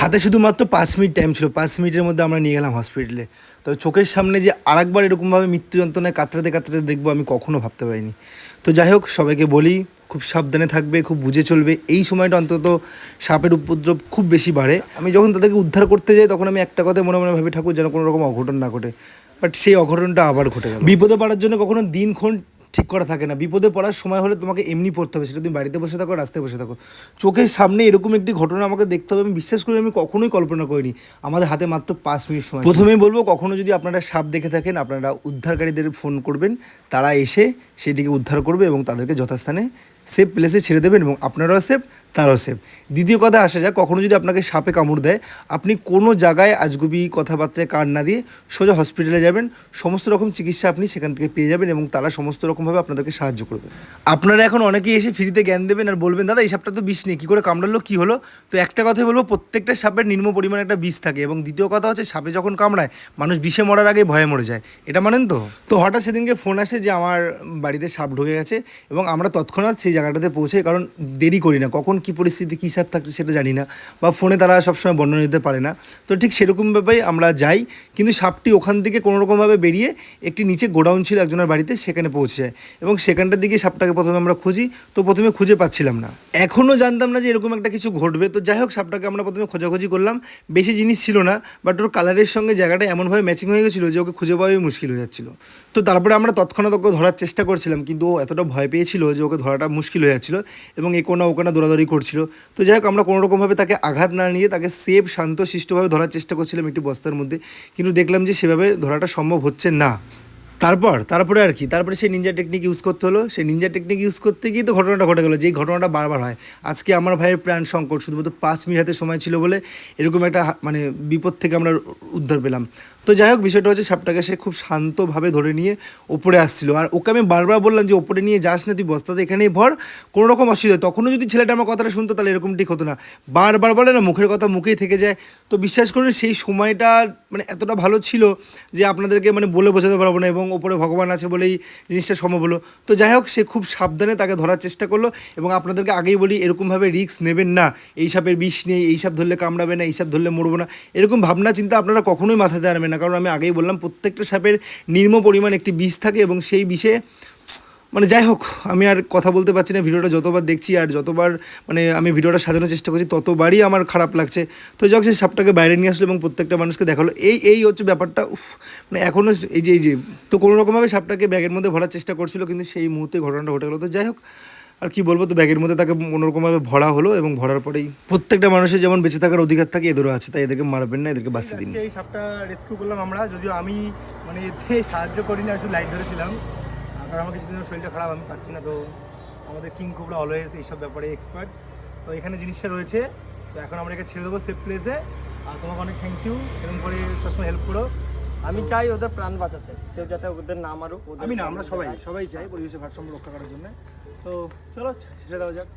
হাতে শুধুমাত্র পাঁচ মিনিট টাইম ছিল। পাঁচ মিনিটের মধ্যে আমরা নিয়ে গেলাম হসপিটালে তবে চোখের সামনে যে আরেকবার এরকমভাবে মৃত্যু যন্ত্রণায় কাতরাতে কাতরাতে দেখব আমি কখনো ভাবতে পারিনি। তো যাই হোক, সবাইকে বলি, খুব সাবধানে থাকবে, খুব বুঝে চলবে। এই সময়টা অন্তত সাপের উপদ্রব খুব বেশি বাড়ে। আমি যখন তাদেরকে উদ্ধার করতে যাই, তখন আমি একটা কথা মনে মনে ভাবি, ঠাকুর, যেন কোনো রকম অঘটন না ঘটে। বাট সেই অঘটনটা আবার ঘটে গেল। বিপদে পড়ার জন্য কখনো দিনক্ষণ ঠিক করা থাকে না। বিপদে পড়ার সময় হলে তোমাকে এমনি পড়তে হবে। সেটা তুমি বাড়িতে বসে থাকো, রাস্তায় বসে থাকো। চোখের সামনে এরকম একটি ঘটনা আমাকে দেখতে হবে। আমি বিশ্বাস করি আমি কখনোই কল্পনা করিনি। আমাদের হাতে মাত্র পাঁচ মিনিট সময় প্রথমেই বলব, কখনো যদি আপনারা সাপ দেখে থাকেন, আপনারা উদ্ধারকারীদের ফোন করবেন। তারা এসে সেটিকে উদ্ধার করবে এবং তাদেরকে যথাস্থানে সেফ প্লেসে ছেড়ে দেবেন এবং আপনারাও সেফ তারাও সেফ দ্বিতীয় কথা আসা যাক কখনো যদি আপনাকে সাপে কামড় দেয়, আপনি কোনো জায়গায় আজগুবি কথাবার্তায় কান না দিয়ে সোজা হসপিটালে যাবেন। সমস্ত রকম চিকিৎসা আপনি সেখান থেকে পেয়ে যাবেন এবং তারা সমস্ত রকমভাবে আপনাদেরকে সাহায্য করবে। আপনারা এখন অনেকেই এসে ফ্রিতে জ্ঞান দেবেন আর বলবেন, দাদা, এই সাপটা তো বিষ নেই, কী করে কামড়ালো, কী হলো? তো একটা কথাই বলব, প্রত্যেকটা সাপের নিম্ন পরিমাণে একটা বিষ থাকে এবং দ্বিতীয় কথা হচ্ছে সাপে যখন কামড়ায়, মানুষ বিষে মরার আগে ভয়ে মরে যায়। এটা মানেন তো? তো হঠাৎ সেদিনকে ফোন আসে যে আমার বাড়িতে সাপ ঢুকে গেছে এবং আমরা তৎক্ষণাৎ সেই জায়গাটাতে পৌঁছে কারণ দেরি করি না। কখন কী পরিস্থিতি, কী সাপ থাকছে সেটা জানি না বা ফোনে তারা সবসময় বর্ণনা দিতে পারে না। তো ঠিক সেরকমভাবেই আমরা যাই, কিন্তু সাপটি ওখান থেকে কোনো রকমভাবে বেরিয়ে একটি নিচে গোডাউন ছিল একজনের বাড়িতে, সেখানে পৌঁছে যায়। এবং সেখানটার দিকে সাপটাকে প্রথমে আমরা খুঁজি, তো প্রথমে খুঁজে পাচ্ছিলাম না। এখনও জানতাম না যে এরকম একটা কিছু ঘটবে। তো যাই হোক, সাপটাকে আমরা প্রথমে খোঁজাখুঁজি করলাম। বেশি জিনিস ছিল না, বাট ওর কালারের সঙ্গে জায়গাটা এমনভাবে ম্যাচিং হয়ে গেছিল যে ওকে খুঁজে পাওয়াই মুশকিল হয়ে যাচ্ছিল। তো তারপরে আমরা তৎক্ষণাৎ ওকে ধরার চেষ্টা করছিলাম, কিন্তু ও এতটা ভয় পেয়েছিল যে ওকে ধরাটা মুশকিল হয়ে যাচ্ছিল এবং এ কোনা ওখানে দৌড়াদৌড়ি করছিল। তো যাই হোক, আমরা কোনো রকমভাবে তাকে আঘাত না নিয়ে তাকে সেফ শান্ত, শিষ্টভাবে ধরার চেষ্টা করছিলাম একটি বস্তার মধ্যে। কিন্তু দেখলাম যে সেভাবে ধরাটা সম্ভব হচ্ছে না। তারপর, তারপরে আর কি, তারপরে সেই নিনজা টেকনিক ইউজ করতে হলো, সেই নিনজা টেকনিক ইউজ করতে গিয়ে তো ঘটনাটা ঘটে গেলো, যেই ঘটনাটা বারবার হয়। আজকে আমার ভাইয়ের প্রাণ সংকট, শুধুমাত্র পাঁচ মিনিট হাতে সময় ছিল বলে এরকম একটা মানে বিপদ থেকে আমরা উদ্ধার পেলাম। তো যাই হোক, বিষয়টা হচ্ছে সাপটাকে সে খুব শান্তভাবে ধরে নিয়ে ওপরে আসছিল। আর ওকে আমি বারবার বললাম যে, ওপরে নিয়ে যাস না, তুই বস্তাতে এখানেই ভর, কোনো রকম অসুবিধা তখনও যদি ছেলেটা আমার কথাটা শুনতো, তাহলে এরকম ঠিক হতো না। বারবার বলে না, মুখের কথা মুখেই থেকে যায়। তো বিশ্বাস করুন, সেই সময়টা মানে এতটা ভালো ছিল যে, আপনাদেরকে মানে বলে বোঝাতে পারব না এবং ওপরে ভগবান আছে বলেই জিনিসটা সম্ভব হলো। তো যাই হোক, সে খুব সাবধানে তাকে ধরার চেষ্টা করল এবং আপনাদেরকে আগেই বলি, এরকমভাবে রিস্ক নেবেন না। এই সাপের বিষ নেই, এই সাপ ধরলে কামড়াবে না, এই সাপ ধরলে মরবো না। এরকম ভাবনা চিন্তা আপনারা কখনোই মাথাতে আনবেন না। কারণ আমি আগেই বললাম, প্রত্যেকটা সাপের নির্ম পরিমাণ একটি বিষ থাকে এবং সেই বিষে মানে যাই হোক আমি আর কথা বলতে পারছি না ভিডিওটা যতবার দেখছি আর যতবার মানে আমি ভিডিওটা সাজানোর চেষ্টা করছি ততবারই আমার খারাপ লাগছে। তো যাক সেই সাপটাকে বাইরে নিয়ে আসলো এবং প্রত্যেকটা মানুষকে দেখাল। এই এই হচ্ছে ব্যাপারটা উফ, মানে এখনও এই যে এই যে তো কোনো রকমভাবে সাপটাকে ব্যাগের মধ্যে ভরার চেষ্টা করছিল কিন্তু সেই মুহূর্তে ঘটনাটা ঘটে গেলো। তো যাই হোক আর কি বলব তো ব্যাগের মধ্যে তাকে কোনোরকমভাবে ভরা হলো এবং ভরার পরেই প্রত্যেকটা মানুষের যেমন বেঁচে থাকার অধিকার থাকে এদেরও আছে তাই এদেরকে মারবেন না এদেরকে বাঁচতে দিন। এই সাপটা রেস্কিউ করলাম আমরা যদিও আমি মানে এতে সাহায্য করিনি আসলে লাইট ধরেছিলাম। কারণ আমার কিছুদিন শরীরটা খারাপ আমি পাচ্ছি না। তো আমাদের কিং কোবরা অলওয়েজ এইসব ব্যাপারে এক্সপার্ট তো এখানে জিনিসটা রয়েছে তো এখন আমরা একে ছেড়ে দেবো সেফ প্লেসে আর তোমাকে অনেক থ্যাংক ইউ এরকম করে সবসময় হেল্প করো। আমি চাই ওদের প্রাণ বাঁচাতে কেউ যাতে ওদের না মারুক আমি না আমরা সবাই সবাই চাই পরিবেশের ভারসাম্য রক্ষা করার জন্য। তো চলো ছেড়ে দেওয়া যাক।